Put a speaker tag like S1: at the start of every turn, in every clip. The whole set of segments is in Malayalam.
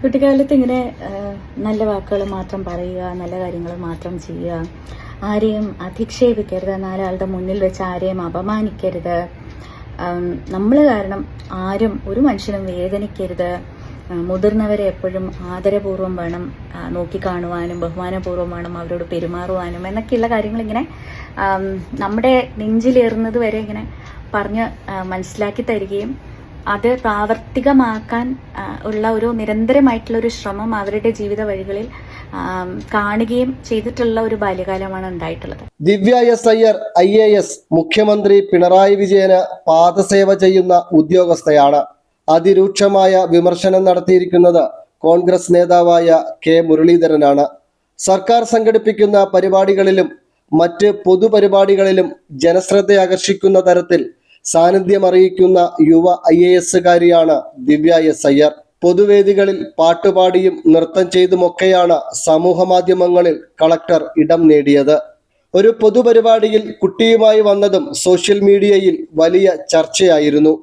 S1: കുട്ടിക്കാലത്ത് ഇങ്ങനെ നല്ല വാക്കുകൾ മാത്രം പറയുക നല്ല കാര്യങ്ങൾ മാത്രം ചെയ്യുക. ആരെയും അധിക്ഷേപിക്കരുത് നാലാളുടെ മുന്നിൽ വെച്ച് ആരെയും അപമാനിക്കരുത്. നമ്മൾ കാരണം ആരും ഒരു മനുഷ്യനും വേദനിക്കരുത്. മുതിർന്നവരെ എപ്പോഴും ആദരപൂർവം വേണം നോക്കിക്കാണുവാനും ബഹുമാനപൂർവം വേണം അവരോട് പെരുമാറുവാനും എന്നൊക്കെയുള്ള കാര്യങ്ങൾ ഇങ്ങനെ നമ്മുടെ നെഞ്ചിലേറുന്നത് വരെ ഇങ്ങനെ പറഞ്ഞ് മനസ്സിലാക്കി തരികയും അത് പ്രാവർത്തികമാക്കാൻ ഉള്ള ഒരു നിരന്തരമായിട്ടുള്ള ഒരു ശ്രമം അവരുടെ ജീവിത വഴികളിൽ കാണുകയും ചെയ്തിട്ടുള്ള ഒരു ബാല്യകാലമാണ് ഉണ്ടായിട്ടുള്ളത്.
S2: Divya S Iyer I A S മുഖ്യമന്ത്രി പിണറായി വിജയന് പാദസേവ ചെയ്യുന്ന ഉദ്യോഗസ്ഥയാണ് അതിരൂക്ഷമായ വിമർശനം നടത്തിയിരിക്കുന്നത് കോൺഗ്രസ് നേതാവായ കെ മുരളീധരനാണ്. സർക്കാർ സംഘടിപ്പിക്കുന്ന പരിപാടികളിലും മറ്റ് പൊതുപരിപാടികളിലും ജനശ്രദ്ധ ആകർഷിക്കുന്ന തരത്തിൽ സാന്നിധ്യം അറിയിക്കുന്ന യുവ ഐ എ എസുകാരിയാണ് ദിവ്യ എസ് അയ്യർ. പൊതുവേദികളിൽ പാട്ടുപാടിയും നൃത്തം ചെയ്തുമൊക്കെയാണ് സമൂഹ മാധ്യമങ്ങളിൽ കളക്ടർ ഇടം നേടിയത്. ഒരു പൊതുപരിപാടിയിൽ കുട്ടിയുമായി വന്നതും സോഷ്യൽ മീഡിയയിൽ വലിയ ചർച്ചയായിരുന്നു.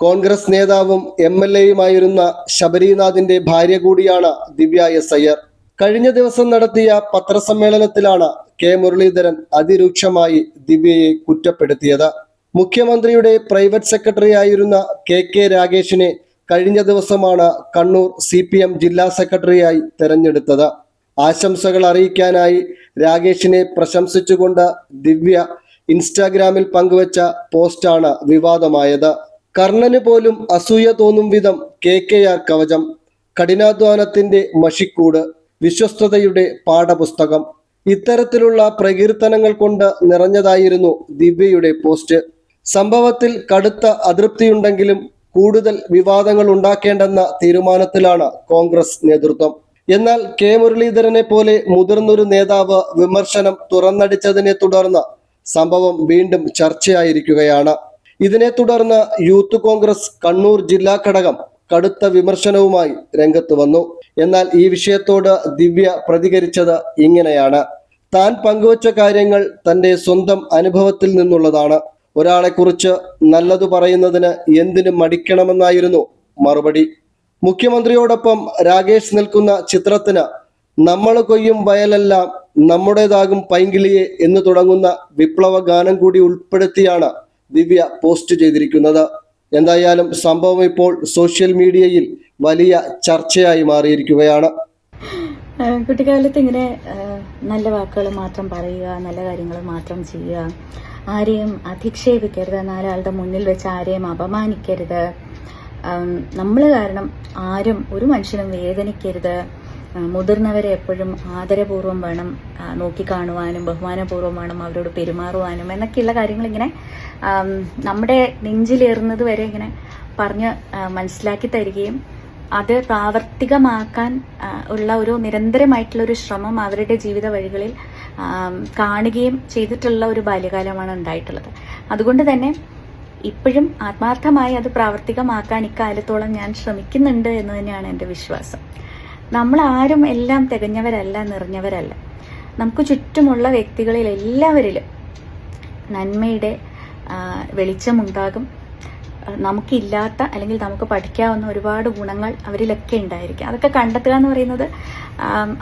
S2: കോൺഗ്രസ് നേതാവും എം എൽ എയുമായിരുന്ന ശബരിനാഥിന്റെ ഭാര്യ കൂടിയാണ് ദിവ്യ എസ് അയ്യർ. കഴിഞ്ഞ ദിവസം നടത്തിയ പത്രസമ്മേളനത്തിലാണ് കെ മുരളീധരൻ അതിരൂക്ഷമായി ദിവ്യയെ കുറ്റപ്പെടുത്തിയത്. മുഖ്യമന്ത്രിയുടെ പ്രൈവറ്റ് സെക്രട്ടറി ആയിരുന്ന കെ കെ രാഗേഷിനെ കഴിഞ്ഞ ദിവസമാണ് കണ്ണൂർ സി പി എം ജില്ലാ സെക്രട്ടറിയായി തെരഞ്ഞെടുത്തത്. ആശംസകൾ അറിയിക്കാനായി രാഗേഷിനെ പ്രശംസിച്ചുകൊണ്ട് ദിവ്യ ഇൻസ്റ്റാഗ്രാമിൽ പങ്കുവച്ച പോസ്റ്റാണ് വിവാദമായത്. കർണന് പോലും അസൂയ തോന്നും വിധം കെ കെ ആർ കവചം കഠിനാധ്വാനത്തിന്റെ മഷിക്കൂട് വിശ്വസ്തയുടെ പാഠപുസ്തകം ഇത്തരത്തിലുള്ള പ്രകീർത്തനങ്ങൾ കൊണ്ട് നിറഞ്ഞതായിരുന്നു ദിവ്യയുടെ പോസ്റ്റ്. സംഭവത്തിൽ കടുത്ത അതൃപ്തിയുണ്ടെങ്കിലും കൂടുതൽ വിവാദങ്ങൾ ഉണ്ടാക്കേണ്ടെന്ന തീരുമാനത്തിലാണ് കോൺഗ്രസ് നേതൃത്വം. എന്നാൽ കെ. മുരളീധരനെ പോലെ മുതിർന്നൊരു നേതാവ് വിമർശനം തുറന്നടിച്ചതിനെ തുടർന്ന് സംഭവം വീണ്ടും ചർച്ചയായിരിക്കുകയാണ്. ഇതിനെ തുടർന്ന് യൂത്ത് കോൺഗ്രസ് കണ്ണൂർ ജില്ലാ ഘടകം കടുത്ത വിമർശനവുമായി രംഗത്ത് വന്നു. എന്നാൽ ഈ വിഷയത്തോട് ദിവ്യ പ്രതികരിച്ചത് ഇങ്ങനെയാണ്. താൻ പങ്കുവച്ച കാര്യങ്ങൾ തന്റെ സ്വന്തം അനുഭവത്തിൽ നിന്നുള്ളതാണ്. ഒരാളെക്കുറിച്ച് നല്ലതു പറയുന്നതിന് എന്തിനു മടിക്കണമെന്നായിരുന്നു മറുപടി. മുഖ്യമന്ത്രിയോടൊപ്പം രാകേഷ് നിൽക്കുന്ന ചിത്രത്തിന് നമ്മൾ കൊയ്യും വയലെല്ലാം നമ്മുടേതാകും പൈങ്കിളിയെ എന്ന് തുടങ്ങുന്ന വിപ്ലവ ഗാനം കൂടി ഉൾപ്പെടുത്തിയാണ് ദിവ്യ പോസ്റ്റ് ചെയ്തിരിക്കുന്നത്. എന്തായാലും സംഭവം ഇപ്പോൾ സോഷ്യൽ മീഡിയയിൽ വലിയ ചർച്ചയായി മാറിയിരിക്കുകയാണ്.
S1: കുട്ടിക്കാലത്ത് ഇങ്ങനെ നല്ല വാക്കുകൾ മാത്രം പറയുക നല്ല കാര്യങ്ങൾ മാത്രം ചെയ്യുക ആരെയും അധിക്ഷേപിക്കരുത് നാലാളുടെ മുന്നിൽ വെച്ച് ആരെയും അപമാനിക്കരുത്. നമ്മൾ കാരണം ആരും ഒരു മനുഷ്യനും വേദനിക്കരുത്. മുതിർന്നവരെ എപ്പോഴും ആദരപൂർവം വേണം നോക്കിക്കാണുവാനും ബഹുമാനപൂർവം വേണം അവരോട് പെരുമാറുവാനും എന്നൊക്കെയുള്ള കാര്യങ്ങൾ ഇങ്ങനെ നമ്മുടെ നെഞ്ചിലേറുന്നത് വരെ ഇങ്ങനെ പറഞ്ഞ് മനസ്സിലാക്കി തരികയും അത് പ്രാവർത്തികമാക്കാൻ ഉള്ള ഒരു നിരന്തരമായിട്ടുള്ള ഒരു ശ്രമം അവരുടെ ജീവിത വഴികളിൽ കാണുകയും ചെയ്തിട്ടുള്ള ഒരു ബാല്യകാലമാണ് ഉണ്ടായിട്ടുള്ളത്. അതുകൊണ്ട് തന്നെ ഇപ്പോഴും ആത്മാർത്ഥമായി അത് പ്രാവർത്തികമാക്കാൻ ഇക്കാലത്തോളം ഞാൻ ശ്രമിക്കുന്നുണ്ട് എന്ന് തന്നെയാണ് എന്റെ വിശ്വാസം. നമ്മൾ ആരും എല്ലാം തികഞ്ഞവരല്ല നിറഞ്ഞവരല്ല. നമുക്ക് ചുറ്റുമുള്ള വ്യക്തികളിൽ എല്ലാവരിലും നന്മയുടെ വെളിച്ചമുണ്ടാകും. നമുക്കില്ലാത്ത അല്ലെങ്കിൽ നമുക്ക് പഠിക്കാവുന്ന ഒരുപാട് ഗുണങ്ങൾ അവരിലൊക്കെ ഉണ്ടായിരിക്കും. അതൊക്കെ കണ്ടെത്തുക എന്ന് പറയുന്നത്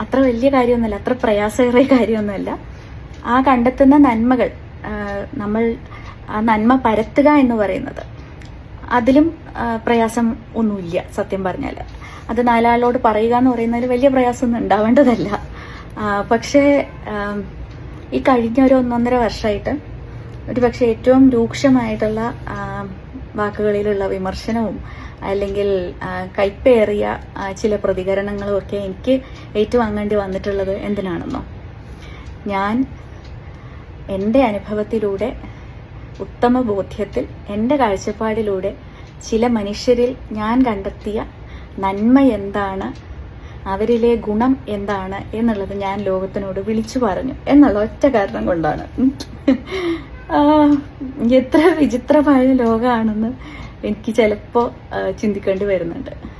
S1: അത്ര വലിയ കാര്യമൊന്നുമല്ല അത്ര പ്രയാസകരമായ കാര്യമൊന്നുമല്ല. ആ കണ്ടെത്തുന്ന നന്മകൾ നമ്മൾ ആ നന്മ പരത്തുക എന്ന് പറയുന്നത്. അതിലും പ്രയാസം ഒന്നുമില്ല സത്യം പറഞ്ഞാൽ അത് നാലാളോട് പറയുക എന്ന് പറയുന്നതിൽ വലിയ പ്രയാസമൊന്നും ഉണ്ടാവേണ്ടതല്ല. പക്ഷേ ഈ കഴിഞ്ഞ ഒരു ഒന്നൊന്നര വർഷമായിട്ട് ഒരു പക്ഷേ ഏറ്റവും രൂക്ഷമായിട്ടുള്ള വാക്കുകളിലുള്ള വിമർശനവും അല്ലെങ്കിൽ കൈപ്പേറിയ ചില പ്രതികരണങ്ങളും ഒക്കെ എനിക്ക് ഏറ്റുവാങ്ങേണ്ടി വന്നിട്ടുള്ളത് എന്തിനാണെന്നോ? ഞാൻ എന്റെ അനുഭവത്തിലൂടെ ഉത്തമ ബോധ്യത്തിൽ എന്റെ കാഴ്ചപ്പാടിലൂടെ ചില മനുഷ്യരിൽ ഞാൻ കണ്ടെത്തിയ നന്മ എന്താണ് അവരിലെ ഗുണം എന്താണ് എന്നുള്ളത് ഞാൻ ലോകത്തിനോട് വിളിച്ചു പറഞ്ഞു എന്നുള്ള ഒറ്റ കാരണം കൊണ്ടാണ്. എത്ര വിചിത്രമായ ലോകമാണെന്ന് എനിക്ക് ചിലപ്പോൾ ചിന്തിക്കേണ്ടി വരുന്നുണ്ട്.